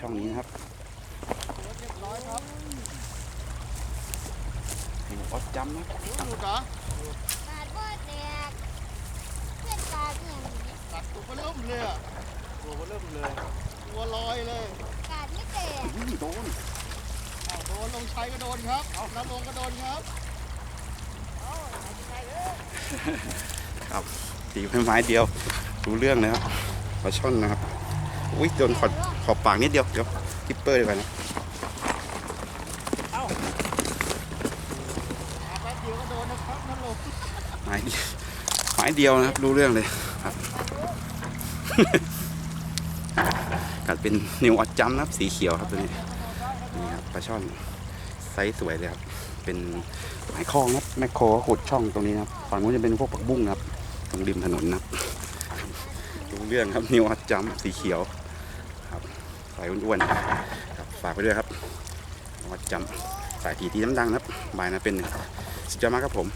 ช่องนี้นะครับเรียบร้อยครับนิวออสจัมป์นะหลุดเหรอปาดบ่แตกเพื่อนปาดเนี่ยกัดตัวเริ่มเลยอะตัวเริ่มเลยตัวลอยเลยกาดไม่แตกอุ้ยโดนอ้าวโดนลงชัยก็โดนครับน้ำลงก็โดนครับครับตีไม้ไม้เดียวรู้เรื่องเลยครับปลาช่อนนะครับอุ้ยโดนขอบ ขอบปากนิดเดียว เดี๋ยวทิปเปอร์ดีกว่านะอาแป๊บเดียวก็โดนนะครับน้ำลงไม้เดียวไม้เดียวนะครับ รู้เรื่องเลยครับกัดเป็นนิวออสจัมป์นะครับ สีเขียวครับตัวนี้ นี่ครับปลาช่อนไซส์สวยเลยครับ เป็นหมายคลองนะครับแมคโครก็ขุดช่องตรงนี้นะครับฝั่งนู้นจะเป็นพวกผักบุ้งนะครับ ตรงริมถนนนะครับ รู้เรื่องครับนิวออสจัมป์สีเขียวครับสายอ้วนๆครับฝากไปด้วยครับวัดจัมป์สายทีทีน้ำดังนะครับบายนะเป็นสุดยอดมากครับผม